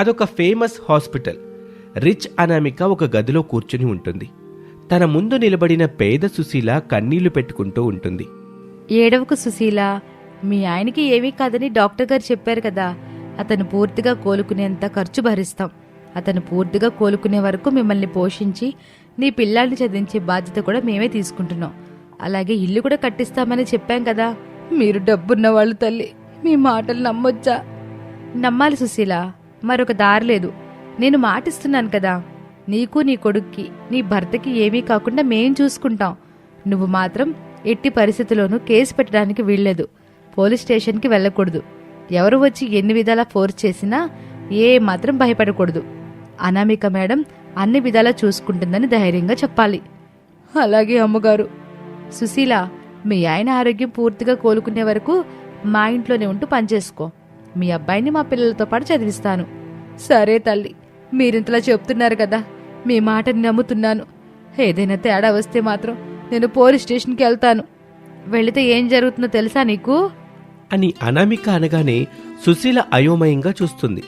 అదొక famous hospital. Rich Anamika ఒక గదిలో కూర్చుని ఉంటుంది. తన ముందు నిలబడిన పేద సుశీల కన్నీళ్ళు పెట్టుకుంటూ ఉంటుంది. ఏడవకు సుశీల మీ ఆయనకి ఏమీ కాదని డాక్టర్ గారు చెప్పారు కదా. అతను పూర్తిగా కోలుకునేంత ఖర్చు భరిస్తాం. అతను పూర్తిగా కోలుకునే వరకు మిమ్మల్ని పోషించి నీ పిల్లాడిని చదివించే బాధ్యత కూడా మేమే తీసుకుంటున్నాం. అలాగే ఇల్లు కూడా కట్టిస్తామని చెప్పాం కదా. మీరు డబ్బున్న వాళ్ళు తల్లి మీ మాటలు నమ్మొచ్చా? నమ్మాలి సుశీల. మరొక దారి లేదు. నేను మాటిస్తున్నాను కదా. నీకు నీ కొడుక్కి నీ భర్తకి ఏమీ కాకుండా మేం చూసుకుంటాం. నువ్వు మాత్రం ఎట్టి పరిస్థితుల్లోనూ కేసు పెట్టడానికి వీల్లేదు. పోలీస్ స్టేషన్కి వెళ్ళకూడదు. ఎవరు వచ్చి ఎన్ని విధాలా ఫోర్స్ చేసినా ఏ మాత్రం భయపడకూడదు. అనామిక మేడం అన్ని విధాలా చూసుకుంటుందని ధైర్యంగా చెప్పాలి. అలాగే అమ్మగారు. సుశీల మీ ఆయన ఆరోగ్యం పూర్తిగా కోలుకునే వరకు మా ఇంట్లోనే ఉంటూ పనిచేసుకో మీ అబ్బాయిని మా పిల్లలతో పాటు చదివిస్తాను. సరే తల్లి మీరింతలా చెప్తున్నారు కదా మీ మాటని నమ్ముతున్నాను. ఏదైనా తేడా వస్తే మాత్రం నేను పోలీస్ స్టేషన్కి వెళ్తాను. వెళితే ఏం జరుగుతుందో తెలుసా నీకు? అని అనామిక అనగానే సుశీల అయోమయంగా చూస్తుంది.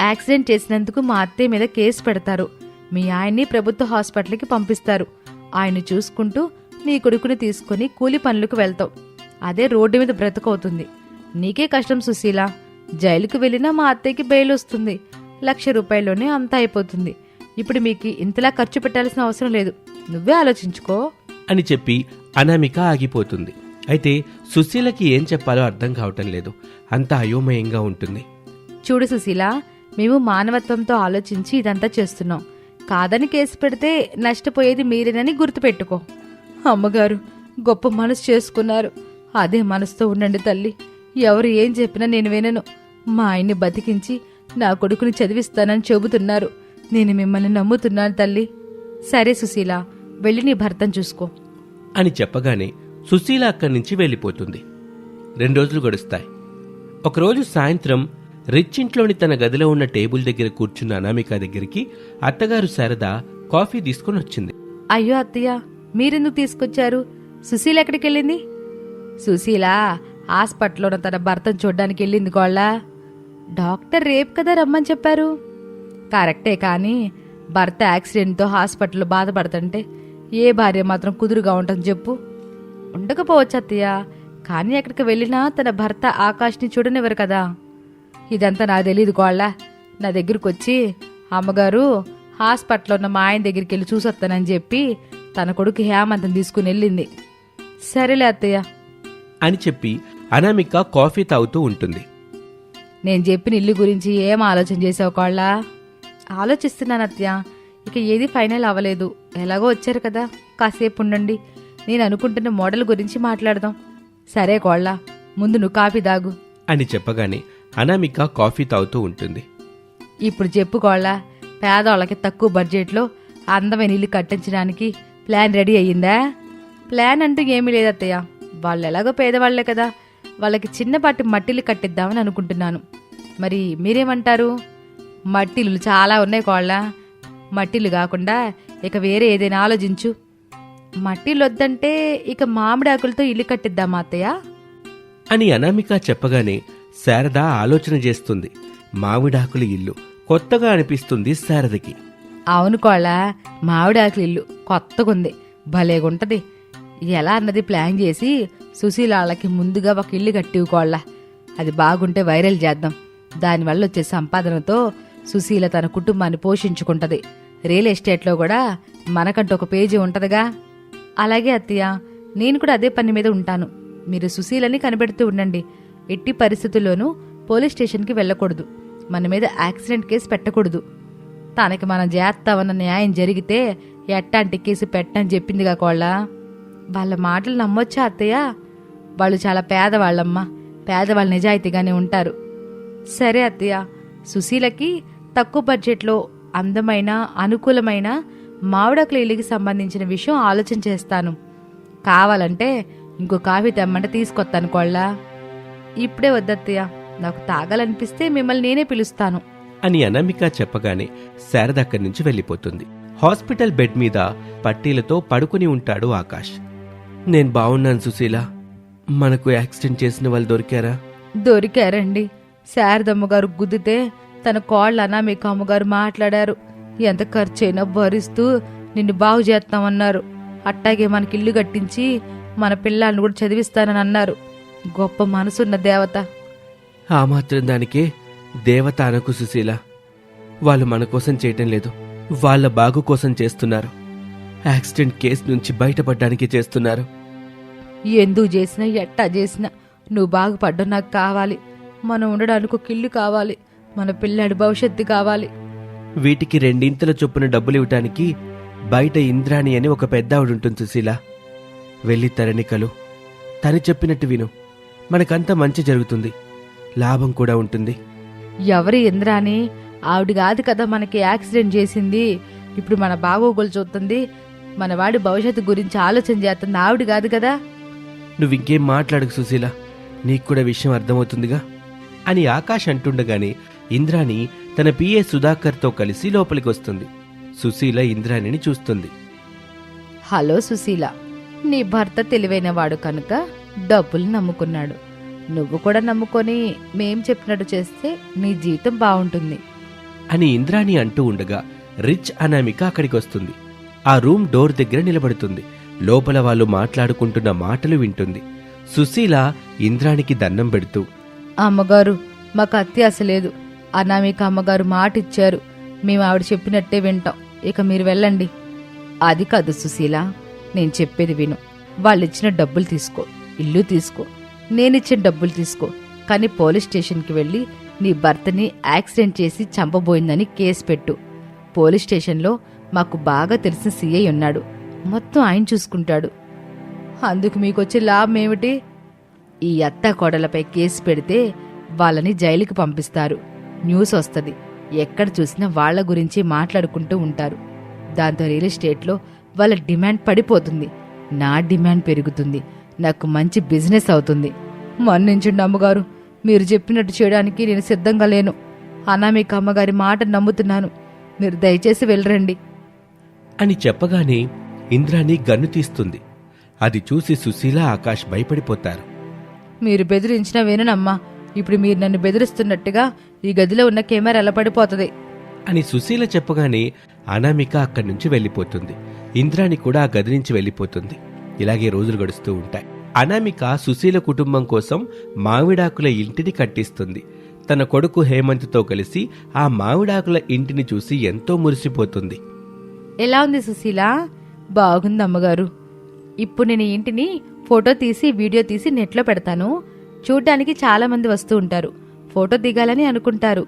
యాక్సిడెంట్ చేసినందుకు మా అత్తయ్య మీద కేసు పెడతారు. మీ ఆయన్ని ప్రభుత్వ హాస్పిటల్కి పంపిస్తారు. ఆయన చూసుకుంటూ నీ కొడుకుని తీసుకుని కూలి పనులకు వెళ్తావు అదే రోడ్డు మీద బ్రతకవుతుంది. నీకే కష్టం సుశీల. జైలుకు వెళ్ళినా మా అత్తయ్యకి బెయిల్ వస్తుంది. లక్ష రూపాయల్లోనే అంతా అయిపోతుంది. ఇప్పుడు మీకు ఇంతలా ఖర్చు పెట్టాల్సిన అవసరం లేదు. నువ్వే ఆలోచించుకో. అని చెప్పి అనామిక ఆగిపోతుంది. అయితే సుశీలకి ఏం చెప్పాలో అర్థం కావటం లేదు. అంత అయోమయంగా ఉంటుంది. చూడు సుశీల మేము మానవత్వంతో ఆలోచించి ఇదంతా చేస్తున్నాం. కాదని కేసు పెడితే నష్టపోయేది మీరేనని గుర్తుపెట్టుకో. అమ్మగారు గొప్ప మనసు చేసుకున్నారు. అదే మనసుతో ఉండండి తల్లి. ఎవరు ఏం చెప్పినా నేను వినను. మా ఆయన్ని బతికించి నా కొడుకుని చదివిస్తానని చెబుతున్నారు. నేను మిమ్మల్ని నమ్ముతున్నాను తల్లి. సరే సుశీల వెళ్ళి నీ భర్తను చూసుకో. అని చెప్పగానే సుశీల అక్కడి నుంచి వెళ్ళిపోతుంది. రెండు రోజులు గడుస్తాయి. ఒకరోజు సాయంత్రం రిచ్ ఇంట్లోని తన గదిలో ఉన్న టేబుల్ దగ్గర కూర్చున్న అనామిక దగ్గరికి అత్తగారు శారద కాఫీ తీసుకుని వచ్చింది. అయ్యో అత్తయ్య మీరెందుకు తీసుకొచ్చారు? సుశీల ఎక్కడికి వెళ్ళింది సుశీల హాస్పిటల్లో తన భర్తను చూడ్డానికి వెళ్ళింది కోళ్ళ డాక్టర్ రేపు కదా రమ్మని చెప్పారు. కరెక్టే కానీ భర్త యాక్సిడెంట్తో హాస్పిటల్లో బాధపడుతుంటే ఏ భార్య మాత్రం కుదురుగా ఉంటుంది చెప్పు. ఉండకపోవచ్చు అత్తయ్య కానీ ఎక్కడికి వెళ్ళినా తన భర్త ఆకాష్ని చూడనివ్వరు కదా. ఇదంతా నాకు తెలియదు కోళ్ళ నా దగ్గరికి వచ్చి అమ్మగారు హాస్పిటల్లో ఉన్న మా ఆయన దగ్గరికి వెళ్ళి చూసొస్తానని చెప్పి తన కొడుకు హేమంతం తీసుకుని వెళ్ళింది. సరేలే అత్తయ్య. అని చెప్పి అనామిక కాఫీ తాగుతూ ఉంటుంది. నేను చెప్పిన ఇల్లు గురించి ఏం ఆలోచన చేసావు కోళ్ళ? ఆలోచిస్తున్నాను అత్తయ్య ఇక ఏది ఫైనల్ అవ్వలేదు. ఎలాగో వచ్చారు కదా. కాసేపు ఉండండి. నేను అనుకుంటున్న మోడల్ గురించి మాట్లాడదాం. సరే కోళ్ళ ముందు నువ్వు కాఫీ దాగు అని చెప్పగానే అనామిక కాఫీ తాగుతూ ఉంటుంది. ఇప్పుడు చెప్పుకోళ్ళ పేదవాళ్ళకి తక్కువ బడ్జెట్లో అందమైన ఇల్లు కట్టించడానికి ప్లాన్ రెడీ అయ్యిందా? ప్లాన్ అంటూ ఏమీ లేదు అత్తయ్య. వాళ్ళు ఎలాగో పేదవాళ్ళే కదా. వాళ్ళకి చిన్నపాటి మట్టిల్లు కట్టిద్దామని అనుకుంటున్నాను. మరి మీరేమంటారు? మట్టిల్లు చాలా ఉన్నాయి కోళ్ళ. మట్టిల్లు కాకుండా ఇక వేరే ఏదైనా ఆలోచించు. మట్టిల్లు వద్దంటే ఇక మామిడి ఆకులతో ఇల్లు కట్టిద్దామా అత్తయ్య? అని అనామిక చెప్పగానే శారద ఆలోచన చేస్తుంది. మామిడాకుల ఇల్లు కొత్తగా అనిపిస్తుంది శారదకి. అవును కోళ్ళ మామిడాకుల ఇల్లు కొత్తగుంది. భలేగుంటది. ఎలా అన్నది ప్లాన్ చేసి సుశీలాళ్ళకి ముందుగా ఒక ఇల్లు కట్టివు కోళ్ళ అది బాగుంటే వైరల్ చేద్దాం. దానివల్ల వచ్చే సంపాదనతో సుశీల తన కుటుంబాన్ని పోషించుకుంటది. రియల్ ఎస్టేట్లో కూడా మనకంటూ ఒక పేజీ ఉంటదిగా. అలాగే అత్తయ్య నేను కూడా అదే పని మీద ఉంటాను. మీరు సుశీలని కనిపెడుతూ ఉండండి. ఎట్టి పరిస్థితుల్లోనూ పోలీస్ స్టేషన్కి వెళ్ళకూడదు. మన మీద యాక్సిడెంట్ కేసు పెట్టకూడదు. తనకి మనం చేస్తామన్న న్యాయం జరిగితే ఎట్టాంటి కేసు పెట్టని చెప్పిందిగా కోళ్ళ? వాళ్ళ మాటలు నమ్మొచ్చా అత్తయ్య? వాళ్ళు చాలా పేదవాళ్ళమ్మా. పేదవాళ్ళు నిజాయితీగానే ఉంటారు. సరే అత్తయ్య. సుశీలకి తక్కువ బడ్జెట్లో అందమైన అనుకూలమైన మామిడాకుల ఇల్లుకి సంబంధించిన విషయం ఆలోచన చేస్తాను. కావాలంటే ఇంకో కాఫీ తెమ్మంటే తీసుకొస్తాను కోళ్ళ. ఇప్పుడే వద్దత్తయ్య నాకు తాగాలనిపిస్తే మిమ్మల్ని నేనే పిలుస్తాను. అని అనామిక చెప్పగానే శారద అక్కడి నుంచి వెళ్ళిపోతుంది. హాస్పిటల్ బెడ్ మీద పట్టీలతో పడుకుని ఉంటాడు ఆకాష్. నేను బాగున్నాను సుశీల. మనకు యాక్సిడెంట్ చేసిన వాళ్ళు దొరికారా? దొరికారండి. శారదమ్మ గారు గుద్దితే తన కోళ్ళ అనామిక అమ్మగారు మాట్లాడారు. ఎంత ఖర్చైనా భరిస్తూ నిన్ను బాగు చేస్తామన్నారు. అట్టాగే మనకి ఇల్లు కట్టించి మన పిల్లల్ని కూడా చదివిస్తానని అన్నారు. గొప్ప మనసున్న దేవత. ఆ మాత్రం దానికే దేవత అనకు సుశీల. వాళ్ళు మన కోసం చేయటం లేదు. వాళ్ళ బాగు కోసం చేస్తున్నారు. యాక్సిడెంట్ కేసు నుంచి బయటపడడానికి చేస్తున్నారు. ఎందుకు చేసినా ఎట్టా చేసినా నువ్వు బాగుపడ్డం నాకు కావాలి. మనం ఉండడానికి ఒక ఇల్లు కావాలి. మన పిల్లాడి భవిష్యత్తు కావాలి. వీటికి రెండింతల చొప్పున డబ్బులు ఇవ్వటానికి బయట ఇంద్రాణి అని ఒక పెద్ద ఆవిడ ఉంటుంది సుశీల. వెళ్ళి తరణికలు తను చెప్పినట్టు విను. మనకంతా మంచి జరుగుతుంది. లాభం కూడా ఉంటుంది. ఎవరి ఇంద్రాని ఆవిడ కాదు కదా మనకి యాక్సిడెంట్ చేసింది. ఇప్పుడు మన బాగోగులు చూస్తుంది. మన వాడి భవిష్యత్తు గురించి ఆలోచన చేస్తుంది ఆవిడ కాదు కదా? నువ్వు ఇంకేం మాట్లాడకు సుశీల? నీకు కూడా విషయం అర్థమవుతుందిగా? అని ఆకాష్ అంటుండగానే ఇంద్రాణి తన పిఏ సుధాకర్తో కలిసి లోపలికి వస్తుంది సుశీల ఇంద్రాణిని చూస్తుంది. హలో సుశీల నీ భర్త తెలివైనవాడు కనుక డబ్బులు నమ్ముకున్నాడు. నువ్వు కూడా నమ్ముకొని మేం చెప్పినట్టు చేస్తే నీ జీవితం బాగుంటుంది. అని ఇంద్రాణి అంటూ ఉండగా రిచ్ అనామిక అక్కడికి వస్తుంది ఆ రూమ్ డోర్ దగ్గర నిలబడుతుంది. లోపల వాళ్ళు మాట్లాడుకుంటున్న మాటలు వింటుంది. సుశీల ఇంద్రానికి దండం పెడుతూ అమ్మగారు మాకు అత్యాశ లేదు. అనామిక అమ్మగారు మాట ఇచ్చారు మేము ఆవిడ చెప్పినట్టే వింటాం. ఇక మీరు వెళ్ళండి. అది కాదు సుశీల నేను చెప్పేది విను. వాళ్ళు ఇచ్చిన డబ్బులు తీసుకో ఇల్లు తీసుకో. నేనిచ్చిన డబ్బులు తీసుకో. కానీ పోలీస్ స్టేషన్కి వెళ్ళి నీ భర్తని యాక్సిడెంట్ చేసి చంపబోయిందని కేసు పెట్టు. పోలీస్ స్టేషన్లో మాకు బాగా తెలిసిన సీఐ ఉన్నాడు. మొత్తం ఆయన చూసుకుంటాడు. అందుకు మీకొచ్చే లాభం ఏమిటి? ఈ అత్త కోడలపై కేసు పెడితే వాళ్ళని జైలుకి పంపిస్తారు. న్యూస్ వస్తుంది. ఎక్కడ చూసినా వాళ్ళ గురించి మాట్లాడుకుంటూ ఉంటారు. దాంతో రియల్ ఎస్టేట్లో వాళ్ళ డిమాండ్ పడిపోతుంది. నా డిమాండ్ పెరుగుతుంది. నాకు మంచి బిజినెస్ అవుతుంది. మన్నించండి అమ్మగారు. మీరు చెప్పినట్టు చేయడానికి నేను సిద్ధంగా లేను. అనామిక అమ్మగారి మాట నమ్ముతున్నాను. మీరు దయచేసి వెళ్ళరండి. అని చెప్పగానే ఇంద్రాణి గన్ను తీస్తుంది. అది చూసి సుశీల ఆకాష్ భయపడిపోతారు. మీరు బెదిరించినా విననమ్మా ఇప్పుడు మీరు నన్ను బెదిరిస్తున్నట్టుగా ఈ గదిలో ఉన్న కెమెరా ఎలా పడిపోతుంది. అని సుశీల చెప్పగానే అనామిక అక్కడి నుంచి వెళ్ళిపోతుంది. ఇంద్రాణి కూడా ఆ గది నుంచి వెళ్ళిపోతుంది. ఇలాగే రోజులు గడుస్తూ ఉంటాయి. అనామిక సుశీల కుటుంబం కోసం మామిడాకుల ఇంటిని కట్టిస్తుంది. తన కొడుకు హేమంత్తో కలిసి ఆ మామిడాకుల ఇంటిని చూసి ఎంతో మురిసిపోతుంది. ఎలా ఉంది సుశీల? బాగుంది అమ్మగారు ఇప్పుడు నేను ఇంటిని ఫోటో తీసి వీడియో తీసి నెట్లో పెడతాను. చూడ్డానికి చాలామంది వస్తూ ఉంటారు. ఫోటో దిగాలని అనుకుంటారు.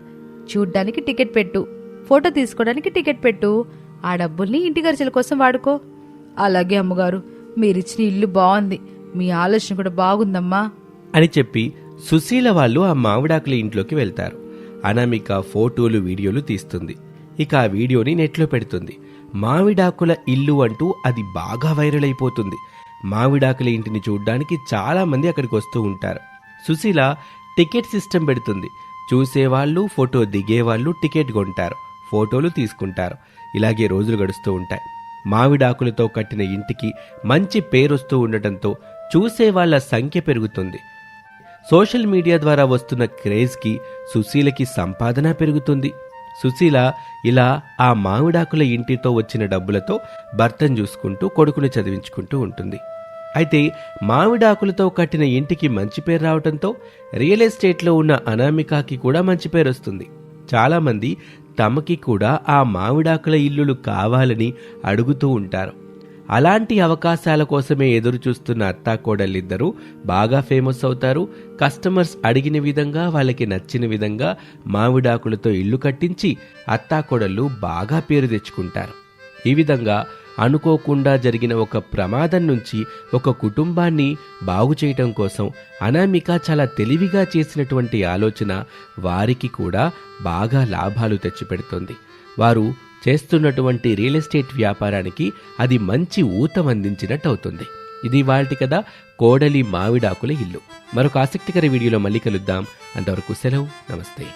చూడ్డానికి టికెట్ పెట్టు. ఫోటో తీసుకోవడానికి టికెట్ పెట్టు. ఆ డబ్బుల్ని ఇంటి ఖర్చుల కోసం వాడుకో. అలాగే అమ్మగారు మీరిచ్చిన ఇల్లు బాగుంది. మీ ఆలోచన కూడా బాగుందమ్మా. అని చెప్పి సుశీల వాళ్ళు ఆ మామిడాకుల ఇంట్లోకి వెళ్తారు. అనామిక ఫోటోలు వీడియోలు తీస్తుంది. ఇక ఆ వీడియోని నెట్లో పెడుతుంది. మావిడాకుల ఇల్లు అంటూ అది బాగా వైరల్ అయిపోతుంది. మావిడాకుల ఇంటిని చూడ్డానికి చాలామంది అక్కడికి వస్తూ ఉంటారు. సుశీల టికెట్ సిస్టమ్ పెడుతుంది. చూసేవాళ్ళు ఫోటో దిగేవాళ్ళు టికెట్ కొంటారు. ఫోటోలు తీసుకుంటారు. ఇలాగే రోజులు గడుస్తూ ఉంటాయి. మావిడాకులతో కట్టిన ఇంటికి మంచి పేరొస్తూ ఉండటంతో చూసేవాళ్ళ సంఖ్య పెరుగుతుంది. సోషల్ మీడియా ద్వారా వస్తున్న క్రేజ్కి సుశీలకి సంపాదన పెరుగుతుంది. సుశీల ఇలా ఆ మామిడాకుల ఇంటితో వచ్చిన డబ్బులతో భర్తను చూసుకుంటూ కొడుకుని చదివించుకుంటూ ఉంటుంది. అయితే మామిడాకులతో కట్టిన ఇంటికి మంచి పేరు రావటంతో రియల్ ఎస్టేట్లో ఉన్న అనామికాకి కూడా మంచి పేరు వస్తుంది. చాలామంది తమకి కూడా ఆ మామిడాకుల ఇల్లులు కావాలని అడుగుతూ ఉంటారు. అలాంటి అవకాశాల కోసమే ఎదురుచూస్తున్న అత్తాకోడళ్ళిద్దరూ బాగా ఫేమస్ అవుతారు. కస్టమర్స్ అడిగిన విధంగా వాళ్ళకి నచ్చిన విధంగా మామిడాకులతో ఇల్లు కట్టించి అత్తాకోడళ్ళు బాగా పేరు తెచ్చుకుంటారు. ఈ విధంగా అనుకోకుండా జరిగిన ఒక ప్రమాదం నుంచి ఒక కుటుంబాన్ని బాగు చేయటం కోసం అనామిక చాలా తెలివిగా చేసినటువంటి ఆలోచన వారికి కూడా బాగా లాభాలు తెచ్చిపెడుతుంది. వారు చేస్తున్నటువంటి రియల్ ఎస్టేట్ వ్యాపారానికి అది మంచి ఊతం అందించినట్టు అవుతుంది. ఇది వాళ్ళ కదా కోడలి మావిడాకుల ఇల్లు. మరొక ఆసక్తికర వీడియోలో మళ్ళీ కలుద్దాం. అంతవరకు సెలవు నమస్తే.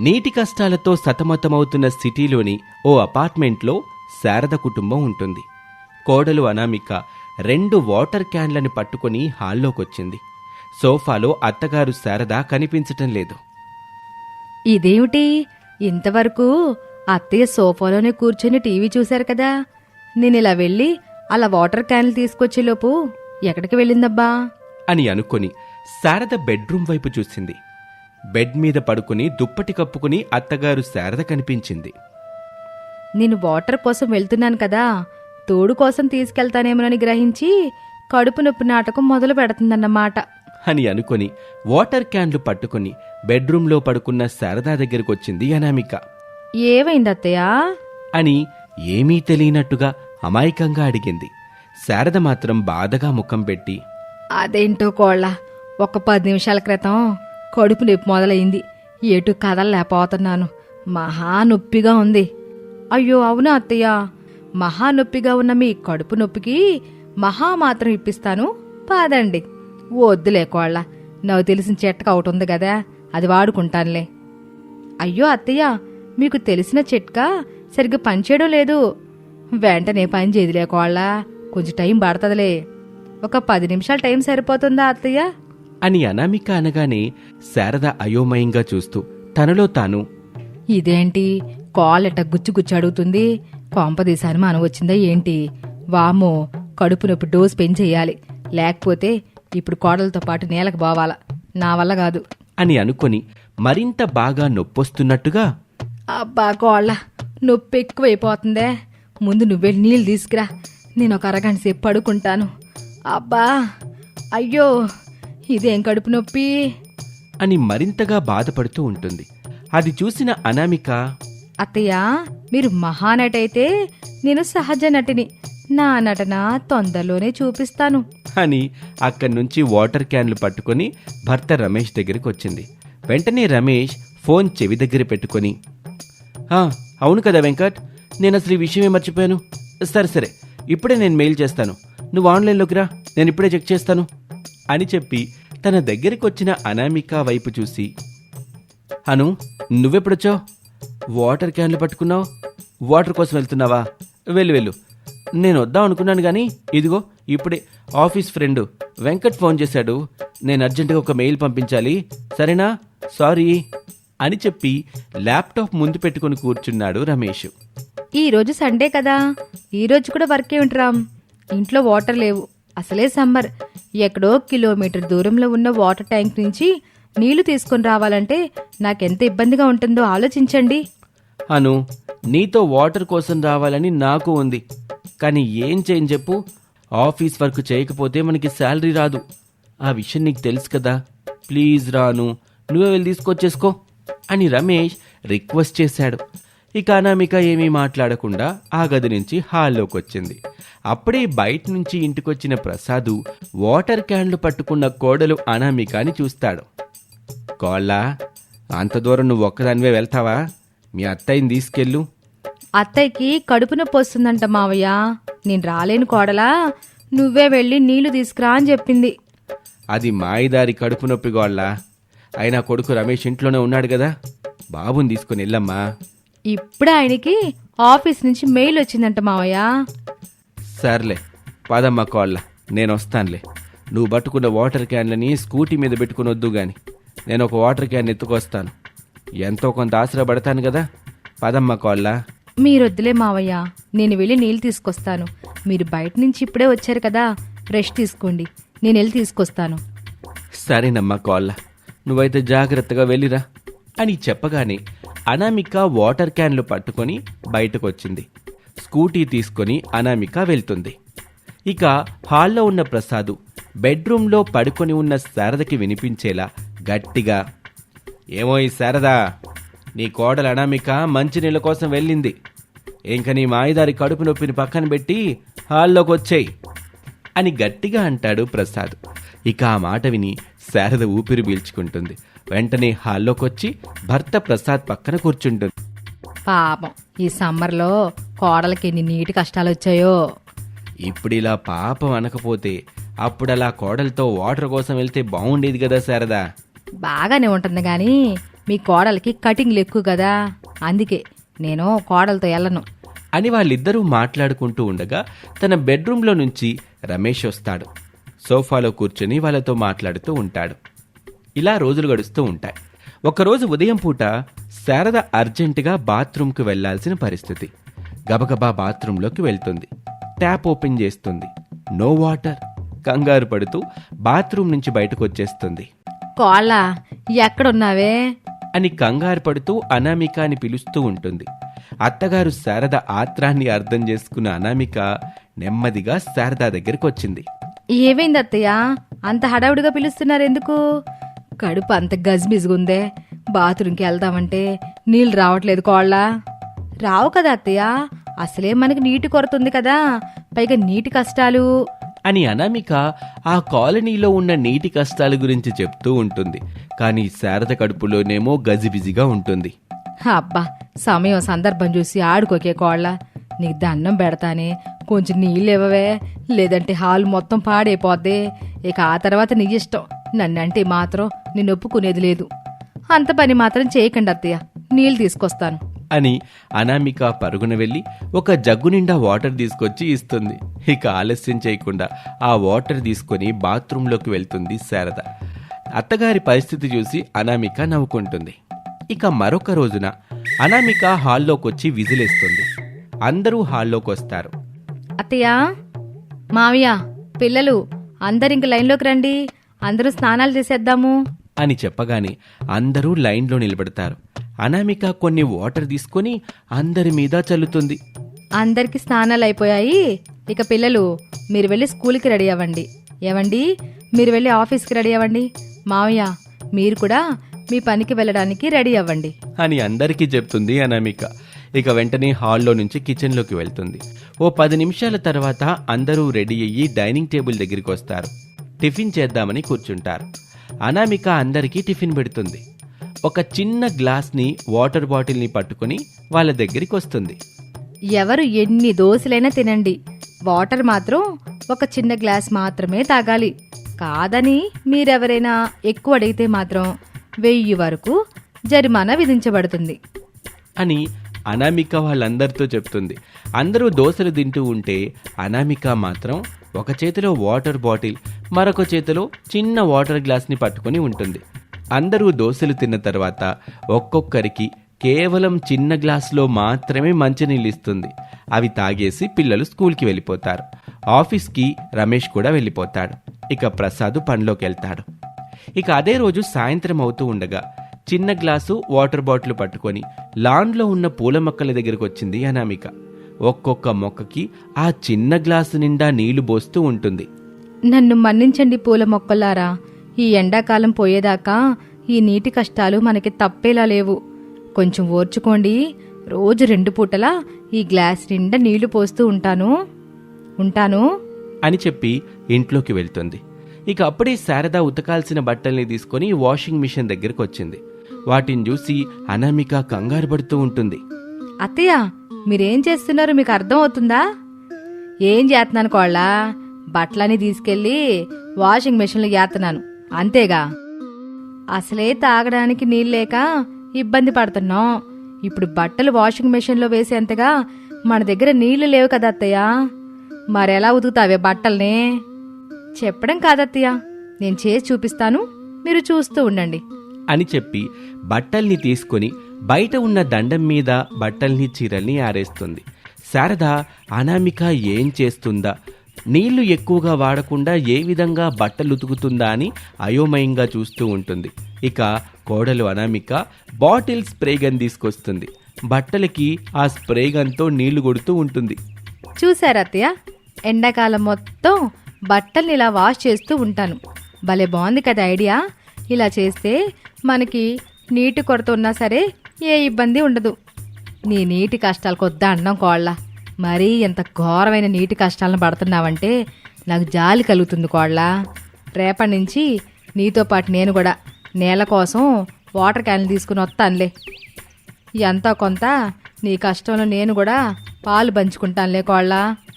నీటి కష్టాలతో సతమతమవుతున్న సిటీలోని ఓ అపార్ట్మెంట్లో శారద కుటుంబం ఉంటుంది. కోడలు అనామిక రెండు వాటర్ క్యాన్లను పట్టుకొని హాల్లోకొచ్చింది. సోఫాలో అత్తగారు శారద కనిపించటం లేదు. ఇదేమిటి? ఇంతవరకు అత్తయ్య సోఫాలోనే కూర్చొని టీవీ చూశారు కదా. నేను ఇలా వెళ్ళి అలా వాటర్ క్యాన్లు తీసుకొచ్చేలోపు ఎక్కడికి వెళ్ళిందబ్బా? అని అనుకొని శారద బెడ్రూమ్ వైపు చూసింది. బెడ్ మీద పడుకుని దుప్పటి కప్పుకుని అత్తగారు శారద కనిపించింది. నేను వాటర్ కోసం వెళ్తున్నాను కదా. తోడు కోసం తీసుకెళ్తానేమోనని గ్రహించి కడుపు నొప్పి నాటకం మొదలు పెడుతుందన్నమాట. అని అనుకొని వాటర్ క్యాన్లు పట్టుకుని బెడ్రూమ్లో పడుకున్న శారదా దగ్గరికి వచ్చింది అనామిక. ఏమైంది అత్తయ్య అని ఏమీ తెలియనట్టుగా అమాయకంగా అడిగింది. శారద మాత్రం బాధగా ముఖం పెట్టి అదేంటో కోళ్ళ ఒక పది నిమిషాల క్రితం కడుపు నొప్పి మొదలైంది. ఎటు కదలలేకపోతున్నాను. మహా నొప్పిగా ఉంది. అయ్యో అవునా అత్తయ్య? మహా నొప్పిగా ఉన్న మీ కడుపు నొప్పికి మహా మాత్రం ఇప్పిస్తాను. పాదండి. వద్దులే కోళ్ళ. నాకు తెలిసిన చెట్టక ఒకటి ఉంది కదా అది వాడుకుంటానులే. అయ్యో అత్తయ్య మీకు తెలిసిన చిట్కా సరిగ్గా పనిచేయడం లేదు. వెంటనే పని చేయదులే కోళ్ళ. కొంచెం టైం పడుతుందిలే. ఒక పది నిమిషాల టైం సరిపోతుందా అత్తయ్య? అని అనామిక అనగానే శారద అయోమయంగా చూస్తూ తనలో తాను ఇదేంటి? కాళ్ళెట గుచ్చి గుచ్చి అడుగుతుంది? కొంపదీసి అనుమానం వచ్చిందా ఏంటి? వామో కడుపు నొప్పి డోస్ పెంచేయాలి. లేకపోతే ఇప్పుడు కోడలతో పాటు నేలకు పోవాలా నా వల్ల కాదు. అని అనుకొని మరింత బాగా నొప్పొస్తున్నట్టుగా అబ్బా కోళ్ళ నొప్పి ఎక్కువైపోతుందే. ముందు నువ్వెళ్ళి నీళ్ళు తీసుకురా. నేను ఒక అరగంట సేపు పడుకుంటాను. అబ్బా అయ్యో ఇదేం కడుపు నొప్పి? అని మరింతగా బాధపడుతూ ఉంటుంది. అది చూసిన అనామిక అత్తయ్య మీరు మహానటి అయితే నేను సహజ నటిని. నా నటన తొందరలోనే చూపిస్తాను. అని అక్కడి నుంచి వాటర్ క్యాన్లు పట్టుకొని భర్త రమేష్ దగ్గరికి వచ్చింది. వెంటనే రమేష్ ఫోన్ చెవి దగ్గర పెట్టుకొని అవును కదా వెంకట్ నేను అసలు ఈ విషయమే మర్చిపోయాను. సరే సరే ఇప్పుడే నేను మెయిల్ చేస్తాను. నువ్వు ఆన్లైన్లోకి రా నేను ఇప్పుడే చెక్ చేస్తాను. అని చెప్పి తన దగ్గరికి వచ్చిన అనామిక వైపు చూసి అను నువ్వెప్పుడొచ్చావు? వాటర్ క్యాన్లు పట్టుకున్నావు? వాటర్ కోసం వెళ్తున్నావా? వెళ్ళు వెళ్ళు. నేను వద్దాం అనుకున్నాను కానీ ఇదిగో ఇప్పుడే ఆఫీస్ ఫ్రెండ్ వెంకట్ ఫోన్ చేశాడు. నేను అర్జెంటుగా ఒక మెయిల్ పంపించాలి. సరేనా? సారీ అని చెప్పి ల్యాప్టాప్ ముందు పెట్టుకుని కూర్చున్నాడు రమేష్. ఈ రోజు సండే కదా. ఈ రోజు కూడా వర్క్ ఏమిట్రామ్ ఇంట్లో వాటర్ లేవు. అసలే సమ్మర్. ఎక్కడో కిలోమీటర్ దూరంలో ఉన్న వాటర్ ట్యాంక్ నుంచి నీళ్ళు తీసుకొని రావాలంటే నాకెంత ఇబ్బందిగా ఉంటుందో ఆలోచించండి. అను నీతో వాటర్ కోసం రావాలని నాకు ఉంది. కానీ ఏం చేయని చెప్పు? ఆఫీస్ వర్క్ చేయకపోతే మనకి శాలరీ రాదు. ఆ విషయం నీకు తెలుసు కదా. ప్లీజ్ రాను. నువ్వే వెళ్ళి తీసుకొచ్చేసుకో. అని రమేష్ రిక్వెస్ట్ చేశాడు. ఇక అనామిక ఏమీ మాట్లాడకుండా ఆ గది నుంచి హాల్లోకి వచ్చింది. అప్పుడే బయట నుంచి ఇంటికొచ్చిన ప్రసాదు వాటర్ క్యాన్లు పట్టుకున్న కోడలు అనామికని చూస్తాడు. కోళ్ళ అంత దూరం నువ్వు ఒక్కదానివే వెళ్తావా? మీ అత్తయ్యని తీసుకెళ్ళు. అత్తయ్యకి కడుపు నొప్పి వస్తుందంట మావయ్య. నేను రాలేను కోడలా. నువ్వే వెళ్ళి నీళ్ళు తీసుకురా అని చెప్పింది. అది మాయిదారి కడుపు నొప్పి గోళ్ళ. అయినా కొడుకు రమేష్ ఇంట్లోనే ఉన్నాడు కదా. బాబుని తీసుకుని వెళ్ళమ్మా. ఇప్పుడు ఆయనకి ఆఫీస్ నుంచి మెయిల్ వచ్చిందంట మావయ్య. సర్లే పదమ్మా కోళ్ళ. నేను వస్తానులే. నువ్వు పట్టుకున్న వాటర్ క్యాన్లని స్కూటీ మీద పెట్టుకుని వద్దు గాని నేను ఒక వాటర్ క్యాన్ ఎత్తుకొస్తాను. ఎంతో కొంత ఆశ్రయపడతాను కదా. పదమ్మా కోళ్ళ మీరొద్దులే మావయ్య. నేను వెళ్ళి నీళ్ళు తీసుకొస్తాను. మీరు బయట నుంచి ఇప్పుడే వచ్చారు కదా. రెస్ట్ తీసుకోండి. నేను వెళ్ళి తీసుకొస్తాను. సరేనమ్మా కోళ్ళ నువ్వైతే జాగ్రత్తగా వెళ్ళిరా అని చెప్పగానే అనామిక వాటర్ క్యాన్లు పట్టుకొని బయటకొచ్చింది. స్కూటీ తీసుకొని అనామిక వెళ్తుంది. ఇక హాల్లో ఉన్న ప్రసాదు బెడ్రూమ్లో పడుకొని ఉన్న శారదకి వినిపించేలా గట్టిగా ఏమో ఈ శారదా నీ కోడలు అనామిక మంచినీళ్ళ కోసం వెళ్ళింది. ఇంక నీ మాయదారి కడుపు నొప్పిని పక్కన పెట్టి హాల్లోకి వచ్చేయి అని గట్టిగా అంటాడు ప్రసాద్. ఇక ఆ మాట విని శారద ఊపిరి పీల్చుకుంటుంది. వెంటనే హాల్లోకొచ్చి భర్త ప్రసాద్ పక్కన కూర్చుంటుంది. పాపం ఈ సమ్మర్లో కోడలకి ఎన్ని నీటి కష్టాలు వచ్చాయో. ఇప్పుడు ఇలా పాపం అనకపోతే అప్పుడు అలా కోడలతో వాటర్ కోసం వెళ్తే బాగుండేది కదా శారదా. బాగానే ఉంటుంది కానీ మీ కోడలకి కటింగ్లు ఎక్కువ కదా. అందుకే నేను కోడలతో వెళ్ళను అని వాళ్ళిద్దరూ మాట్లాడుకుంటూ ఉండగా తన బెడ్రూమ్లో నుంచి రమేష్ వస్తాడు. సోఫాలో కూర్చొని వాళ్ళతో మాట్లాడుతూ ఉంటాడు. ఇలా రోజులు గడుస్తూ ఉంటాయి. ఒకరోజు ఉదయం పూట శారద అర్జెంటుగా బాత్రూంకు వెళ్ళాల్సిన పరిస్థితి. గబగబా బాత్రూంలోకి వెళ్తుంది. ట్యాప్ ఓపెన్ చేస్తుంది. No water. కంగారు పడుతూ బాత్రూం నుంచి బయటకు వచ్చేస్తుంది. కోళ్ళ ఎక్కడున్నావే? అని కంగారు పడుతూ అనామిక అని పిలుస్తూ ఉంటుంది. అత్తగారు శారద ఆత్రాన్ని అర్థం చేసుకున్న అనామిక నెమ్మదిగా శారద దగ్గరికి వచ్చింది. ఏమైంది అత్తయ్య అంత హడావుడిగా పిలుస్తున్నారు ఎందుకు కడుపు అంత గజిబిజిగుందే బాత్రూంకి వెళ్దామంటే నీళ్ళు రావట్లేదు కోళ్ళ. రావు కదా అత్తయ్య? అసలే మనకి నీటి కొరత ఉంది కదా. పైగా నీటి కష్టాలు. అని అనామిక ఆ కాలనీలో ఉన్న నీటి కష్టాల గురించి చెప్తూ ఉంటుంది. కానీ శారద కడుపులోనేమో గజిబిజిగా ఉంటుంది. అబ్బా సమయం సందర్భం చూసి ఆడుకోకే కోళ్ళ. నీకు దండం పెడతానే కొంచెం నీళ్ళు ఇవ్వవే లేదంటే హాల్ మొత్తం పాడైపోద్ది. ఇక ఆ తర్వాత నీ ఇష్టం. నన్నంటే మాత్రం నేను ఒప్పుకునేది లేదు. అంత పని మాత్రం చేయకండి అత్తయ్య. నీళ్ళు తీసుకొస్తాను. అని అనామిక పరుగున వెళ్ళి ఒక జగ్గు నిండా వాటర్ తీసుకొచ్చి ఇస్తుంది. ఇక ఆలస్యం చేయకుండా ఆ వాటర్ తీసుకొని బాత్రూంలోకి వెళ్తుంది శారద. అత్తగారి పరిస్థితి చూసి అనామిక నవ్వుకుంటుంది. ఇక మరొక రోజున అనామిక హాల్లోకి వచ్చి విజిలేస్తుంది. అందరూ హాల్లోకి వస్తారు అత్తయ్య మావయ్య పిల్లలు అందరింక లైన్లోకి రండి. అందరూ స్నానాలు చేసేద్దాము. అని చెప్పగానే అందరూ లైన్లో నిలబడతారు. అనామిక కొన్ని వాటర్ తీసుకొని అందరి మీద చల్లుతుంది. అందరికి స్నానాలు అయిపోయాయి. ఇక పిల్లలు మీరు వెళ్ళి స్కూల్కి రెడీ అవ్వండి. ఏవండి? మీరు వెళ్ళి ఆఫీస్కి రెడీ అవ్వండి. మావయ్య మీరు కూడా మీ పనికి వెళ్ళడానికి రెడీ అవ్వండి. అని అందరికీ చెప్తుంది అనామిక. ఇక వెంటనే హాల్లో నుంచి కిచెన్లోకి వెళ్తుంది. ఓ పది నిమిషాల తర్వాత అందరూ రెడీ అయ్యి డైనింగ్ టేబుల్ దగ్గరికి వస్తారు. టిఫిన్ చేద్దామని కూర్చుంటారు. అనామిక అందరికీ టిఫిన్ పెడుతుంది. ఒక చిన్న గ్లాస్ని వాటర్ బాటిల్ని పట్టుకొని వాళ్ళ దగ్గరికి వస్తుంది. ఎవరు ఎన్ని దోశలైనా తినండి. వాటర్ మాత్రం ఒక చిన్న గ్లాస్ మాత్రమే తాగాలి. కాదని మీరెవరైనా ఎక్కువ అడిగితే మాత్రం వెయ్యి వరకు జరిమానా విధించబడుతుంది. అని అనామిక వాళ్ళందరితో చెప్తుంది. అందరూ దోశలు తింటూ ఉంటే అనామిక మాత్రం ఒక చేతిలో వాటర్ బాటిల్ మరొక చేతిలో చిన్న వాటర్ గ్లాస్ని పట్టుకొని ఉంటుంది. అందరూ దోశలు తిన్న తర్వాత ఒక్కొక్కరికి కేవలం చిన్న గ్లాసులో మాత్రమే మంచినీళ్ళు ఇస్తుంది. అవి తాగేసి పిల్లలు స్కూల్కి వెళ్ళిపోతారు. ఆఫీస్కి రమేష్ కూడా వెళ్ళిపోతాడు. ఇక ప్రసాద్ పనిలోకి వెళ్తాడు. ఇక అదే రోజు సాయంత్రం అవుతూ ఉండగా చిన్న గ్లాసు వాటర్ బాటిల్ పట్టుకొని లాన్లో ఉన్న పూల మొక్కల దగ్గరకు వచ్చింది అనామిక. ఒక్కొక్క మొక్కకి ఆ చిన్న గ్లాసు నిండా నీళ్ళు పోస్తూ ఉంటుంది. నన్ను మన్నించండి పూల మొక్కలారా. ఈ ఎండాకాలం పోయేదాకా ఈ నీటి కష్టాలు మనకి తప్పేలా లేవు. కొంచెం ఓర్చుకోండి. రోజు రెండు పూటలా ఈ గ్లాస్ నిండా నీళ్ళు పోస్తూ ఉంటాను. ఉంటాను? అని చెప్పి ఇంట్లోకి వెళ్తుంది. ఇక అప్పుడే శారద ఉతకాల్సిన బట్టల్ని తీసుకొని వాషింగ్ మిషన్ దగ్గరకు వచ్చింది. వాటిని చూసి అనామిక కంగారు పడుతూ ఉంటుంది. అత్తయ్య మీరేం చేస్తున్నారు మీకు అర్థం అవుతుందా ఏం చేస్తున్నాను కోళ్ళ? బట్టలని తీసుకెళ్ళి వాషింగ్ మెషిన్లో చేస్తున్నాను అంతేగా. అసలే తాగడానికి నీళ్ళు లేక ఇబ్బంది పడుతున్నాం. ఇప్పుడు బట్టలు వాషింగ్ మెషిన్లో వేసేంతగా మన దగ్గర నీళ్ళు లేవు కదా అత్తయ్య. మరెలా ఉతుకుతావే బట్టల్ని? చెప్పడం కాదత్తయ్య. నేను చేసి చూపిస్తాను. మీరు చూస్తూ ఉండండి. అని చెప్పి బట్టల్ని తీసుకొని బయట ఉన్న దండం మీద బట్టల్ని చీరల్ని ఆరేస్తుంది. శారద అనామిక ఏం చేస్తుందా? నీళ్ళు ఎక్కువగా వాడకుండా ఏ విధంగా బట్టలు ఉతుకుతుందా అని అయోమయంగా చూస్తూ ఉంటుంది. ఇక కోడలు అనామిక బాటిల్ స్ప్రే గన్ తీసుకొస్తుంది. బట్టలకి ఆ స్ప్రే గన్తో నీళ్ళు కొడుతూ ఉంటుంది. చూసారా ఎండాకాలం మొత్తం బట్టల్ని ఇలా వాష్ చేస్తూ ఉంటాను. భలే బాగుంది కదా ఐడియా. ఇలా చేస్తే మనకి నీటి కొరత ఉన్నా సరే ఏ ఇబ్బంది ఉండదు. నీ నీటి కష్టాలకు వద్దా అన్నం కోళ్ళ. మరీ ఎంత ఘోరమైన నీటి కష్టాలను పడుతున్నావంటే నాకు జాలి కలుగుతుంది కోళ్ళ రేపటి నుంచి నీతో పాటు నేను కూడా నేల కోసం వాటర్ క్యాన్లు తీసుకుని వస్తానులే. ఎంతో కొంత నీ కష్టంలో నేను కూడా పాలు పంచుకుంటానులే కోళ్ళ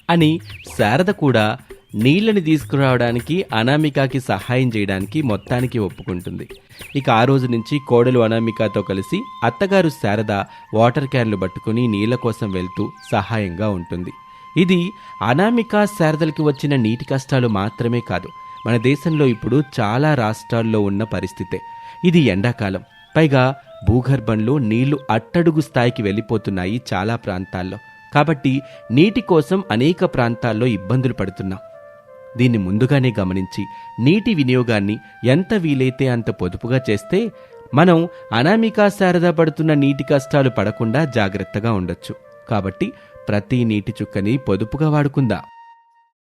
అని శారద కూడా నీళ్ళని తీసుకురావడానికి అనామికకి సహాయం చేయడానికి మొత్తానికి ఒప్పుకుంటుంది. ఇక ఆ రోజు నుంచి కోడలు అనామికతో కలిసి అత్తగారు శారద వాటర్ క్యాన్లు పట్టుకుని నీళ్ళ కోసం వెళ్తూ సహాయంగా ఉంటుంది. ఇది అనామిక శారదలకి వచ్చిన నీటి కష్టాలు మాత్రమే కాదు మన దేశంలో ఇప్పుడు చాలా రాష్ట్రాల్లో ఉన్న పరిస్థితే. ఇది ఎండాకాలం. పైగా భూగర్భంలో నీళ్ళు అట్టడుగు స్థాయికి వెళ్ళిపోతున్నాయి చాలా ప్రాంతాల్లో. కాబట్టి నీటి కోసం అనేక ప్రాంతాల్లో ఇబ్బందులు పడుతున్నాం. దీన్ని ముందుగానే గమనించి నీటి వినియోగాన్ని ఎంత వీలైతే అంత పొదుపుగా చేస్తే మనం అనామికా శారద పడుతున్న నీటి కష్టాలు పడకుండా జాగ్రత్తగా ఉండొచ్చు. కాబట్టి ప్రతి నీటి చుక్కని పొదుపుగా వాడుకుందాం?